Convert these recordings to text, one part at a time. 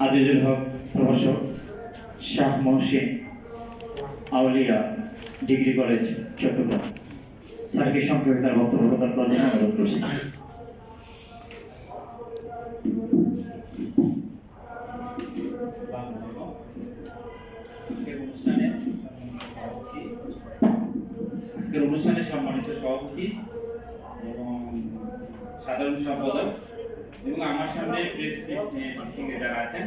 আজিজুল হক, প্রভাষক শাহ মহসিন, আউলিয়া, degree college, Chattogram. স্যারকে সংক্ষেপে তার বক্তব্য প্রদান করার জন্য অনুরোধ করছি। আজকের অনুষ্ঠানে সম্মানিত সভাপতি এবং সাধারণ সম্পাদক এবং আমার সামনে প্রেস মিটিংয়ে যারা আছেন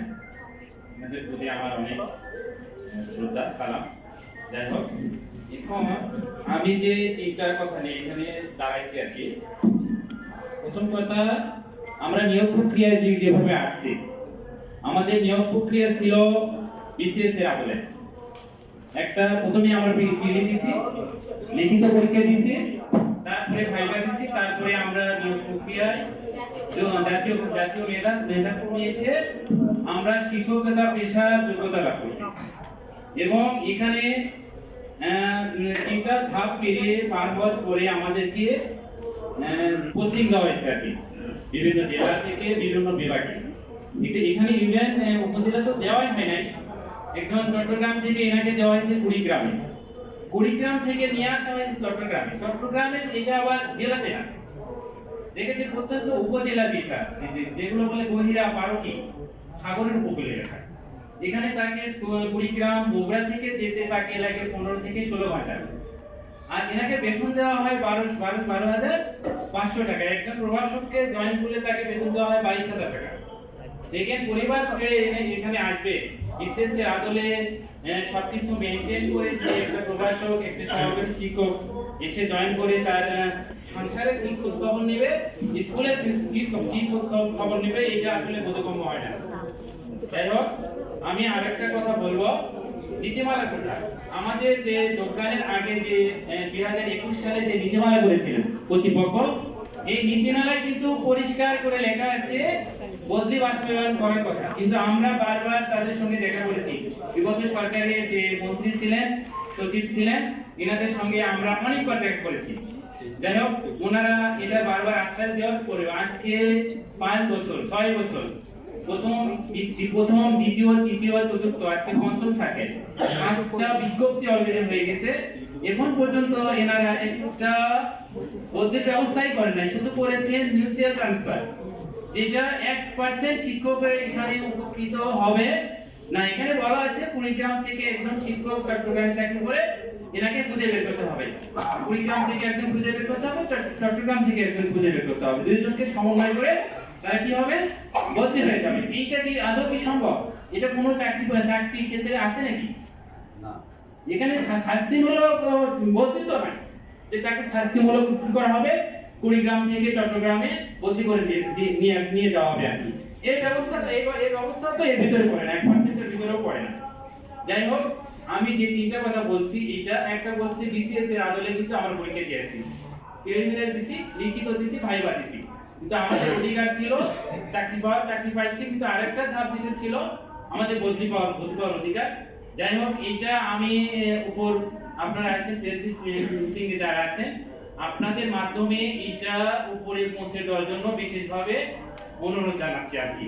এনাদের প্রতি আমার অনেক শ্রদ্ধা, সালাম। যাই হোক, এখন আমি যে তিনটার কথা নিয়ে এখানে দাঁড়াইছি আর কি, প্রথম কথা, আমরা নিয়োগ প্রক্রিয়ায় যে যেভাবে আসছি, আমাদের নিয়োগ প্রক্রিয়া ছিল বিসিএস এর আমলে। একটা প্রথমে আমরা লিখিত পরীক্ষা দিছি তারপরে ভাইবা দিছি, তারপরে আমরা নিয়োগ প্রক্রিয়ায় জাতীয় জাতীয় মেধা মেধা কর্মী এসে আমরা শিক্ষকতা পেশার যোগ্যতা লাভ করছি। এবং এখানে তিনটা ধাপ পেরিয়ে পার হওয়ার পরে আমাদেরকে পোস্টিং দেওয়া হয়েছে আর কি, বিভিন্ন জেলা থেকে বিভিন্ন বিভাগে। এটা এখানে ইউনিয়ন উপজেলা তো দেওয়াই হয় নাই। একজন চট্টগ্রাম থেকে এনাকে দেওয়া হয়েছে কুড়িগ্রামে। কুড়িগ্রাম থেকে নিয়ে আসা হয়েছে চট্টগ্রামে। চট্টগ্রামে সেটা আবার জেলাতে না। দেখেছি প্রত্যন্ত উপজেলা যেটা যেগুলো বলে গহিরা পারকি, সাগরের উপকূলে লেখা এখানে তাকে কুড়িগ্রাম, বগুড়া থেকে যেতে তাকে লাগে পনেরো থেকে ষোলো ঘণ্টা আর এনাকে বেতন দেওয়া হয় বারো বারো বারো হাজার পাঁচশো টাকা। একজন প্রভাষককে জয়েন করলে তাকে বেতন দেওয়া হয় বাইশ হাজার টাকা। দেখেন পরিবার ছেড়ে এখানে আসবে। যে আদলে সবকিছু মেনটেন করে যে একটা প্রভাষক একটা সহকারী শিক্ষক এসে জয়েন করে তার আহ, সংসারের কি খোঁজ খবর নেবে স্কুলের কি কি- খোঁজ খবর নেবে এটা আসলে বোধগম্য হয় না। যাই হোক আমি আরেকটা কথা বলব। নীতিমালার কথা আমাদের যে যোগদানের আগে যে দুই হাজার একুশ সালে যে নীতিমালা করেছিলেন কর্তৃপক্ষ এই নীতিমালায় কিন্তু পরিষ্কার করে লেখা আছে বদলি বাস্তবায়ন করার কথা। কিন্তু আমরা বারবার তাদের সঙ্গে দেখা করেছি। বিগত সরকারের যে মন্ত্রী ছিলেন, সচিব ছিলেন, এনাদের সঙ্গে আমরা অনেকবার দেখা করেছি। যাই হোক, ওনারা এটা বারবার আশ্বাস দেওয়ার পরে আজকে পাঁচ বছর, ছয় বছর, প্রথম প্রথম, দ্বিতীয়, তৃতীয়, চতুর্থ, আজকে পঞ্চম থাকে পাঁচটা বিজ্ঞপ্তি অলরেডি হয়ে গেছে। এখন পর্যন্ত এনারা একটা বদলির ব্যবস্থাই করেন নাই, শুধু করেছেন মিউচুয়াল ট্রান্সফার যেটা এক পার্সেন্ট শিক্ষক এখানে উপকৃত হবে। না এখানে বলা আছে কুড়িগ্রাম থেকে একজন শিক্ষক চট্টগ্রামে চাকরি করে এনাকে খুঁজে বের করতে হবে। কুড়িগ্রাম থেকে একজন খুঁজে বের করতে হবে চট্টগ্রাম থেকে একজন খুঁজে বের করতে হবে। দুইজনকে সমন্বয় করে তারা কি হবে? বদলি হয়ে যাবে। এইটা কি আদৌ কি সম্ভব? এটা কোনো চাকরি চাকরি ক্ষেত্রে আছে নাকি? এখানে শাস্তিমূলক বদলি তো নাই যে তাকে শাস্তিমূলক করা হবে কুড়িগ্রাম থেকে চট্টগ্রামে বদলি করে দিয়ে- নিয়ে নিয়ে যাওয়া হবে আর কি। এই ব্যবস্থাটা এই এই ব্যবস্থা তো এর ভিতরে পড়ে না, এক পার্সেন্টের ভিতরেও পড়ে না। যাই হোক, আমি যে তিনটা কথা বলছি, এটা একটা বলছি বিসিএস এর আদলে কিন্তু আমার পরীক্ষা দিয়েছি। প্রিলিমিনারি দিছি, লিখিত দিছি, ভাইবা দিছি। কিন্তু আমাদের অধিকার ছিল, চাকরি পাওয়ার চাকরি পাইছি, কিন্তু আরেকটা ধাপ যেটা ছিল, আমাদের বদলি পাওয়ার বদলি পাওয়ার অধিকার। যাই হোক এটা আমি উপর আপনারা আছেন যারা আছেন আপনাদের মাধ্যমে এটা উপরে পৌঁছে দেওয়ার জন্য বিশেষভাবে অনুরোধ জানাচ্ছি আর কি।